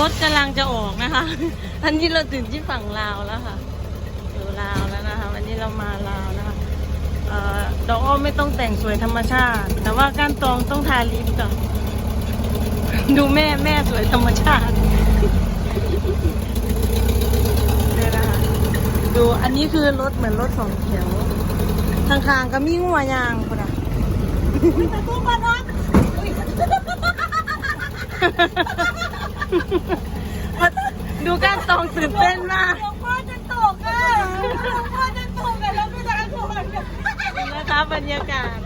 รถกำลังจะออกนะคะ อันนี้เราถึงที่ฝั่งลาวแล้วค่ะอยู่ลาวแล้วนะคะ วันนี้เรามาลาวนะคะเอ่อดอกอ้อไม่ต้องแต่งสวยธรรมชาติ แต่ว่าก้านตองต้องทาลิปก่อนดูแม่แม่สวยธรรมชาติเนี่ยนะคะดูอันนี้คือรถเหมือนรถสองแถวทางคางๆก็มีงัวยางคนอะแต่ตู้บ้านนอน ดูก้านตองตื่นเต้นมากหลวงพ่อจะตกอะหลวงพ่อจะตกอะแล้วไม่ได้ก่อนนะคะบรรยากาศ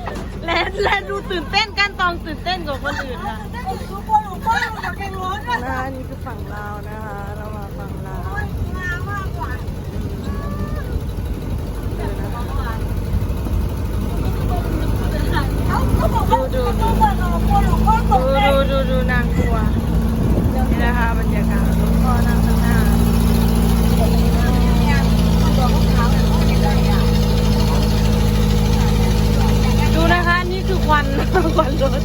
และและดูตื่นเต้นก้านตองตื่นเต้นกว่าคนอื่นค่ะได้ถึงทุกคนหลวงพ่อหลวงจะเป็นรถอะนะคะนี่คือฝั่งลาวนะคะเรามาฝั่งลาวงามมากกว่าเขาเขาบอกว่าตู้บ้านนอนหลวงพ่อตดูกเลยดูดูดูนางกลัว นะคะบรรยากาศหลวงพ่อนั่งข้างหน้าดูนะคะนี่คือควันควันรถ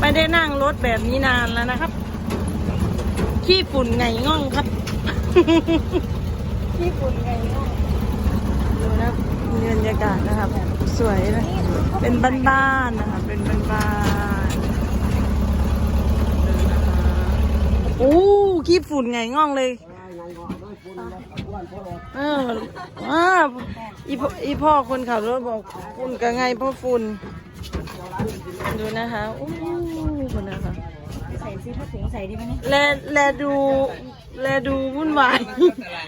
ไม่ได้นั่งรถแบบนี้นานแล้วนะครับ ขี้ฝุ่นไงง่องครับ ขี้ฝุ่นไงง่องดูนะมีบรรยากาศนะครับ สวยนะ เป็นบ้านๆนะคะ เป็นบ้านๆดูนะคะโอ้ขี้ฝุ่นไงง่องเลยเอออ่าอีพ่ออีพ่อคนขับรถบอกฝุ่นกับไงพ่อฝุ่นดูนะคะโอ้คนนะคะ ใส่ซื้อผ้าถุงใส่ดีไหมเนี่ยแลแลดูแลดูวุ่นวาย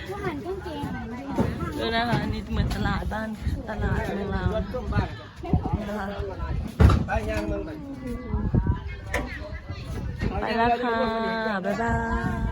ผู้หันเครื่องเกงดูนะคะอันนี่เหมือนตลาดบ้านตลาดเมืองลาวนะคะไปแล้วค่ะ บ๊ายบาย